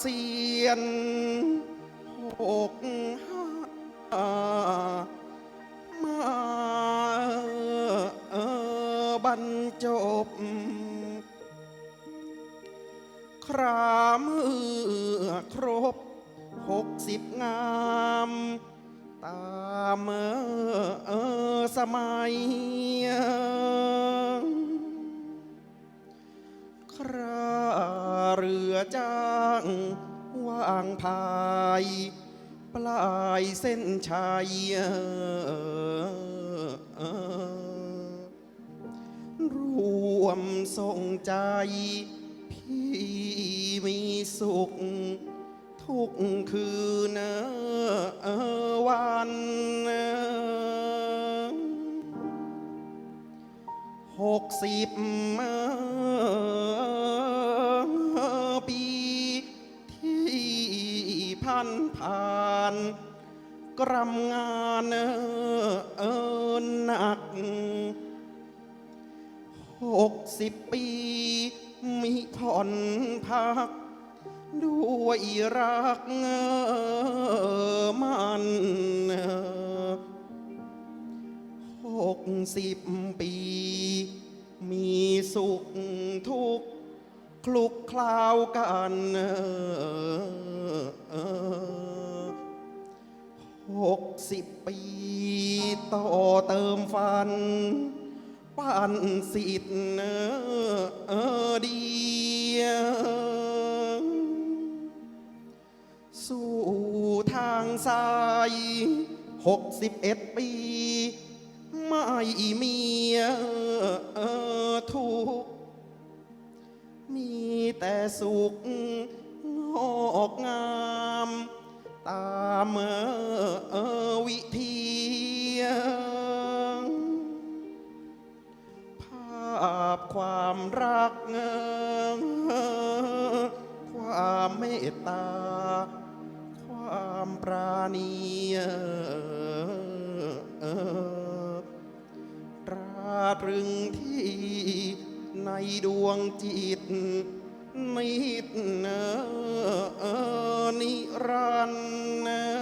เซียนหกห้ามาบรรจบ ครามเมื่อครบหกสิบงาม ตามเมื่อสมัย เรือจ้างว่างพายปลายเส้นชัยรวมส่งใจ พี่มีสุข ทุกคืนวันหกสิบปี พันผ่านกรำงานเอินหนักหกสิบปีมีผ่อนพัก ด้วยรักมันหกสิบปี มีสุขทุกข์ คลุกคลาวกันหกสิบปีต่อเติมฟัน ปันสิทธิ์เออดียวสู่ทางซ้ายหกสิบเอ็ดปี ไม่มีเแต่สุขงอกงาม ตามเออวิธีภาพความรักความเมตตา ความปราณีตราตรึงที่ในดวงจิต นิดเนนิรันดร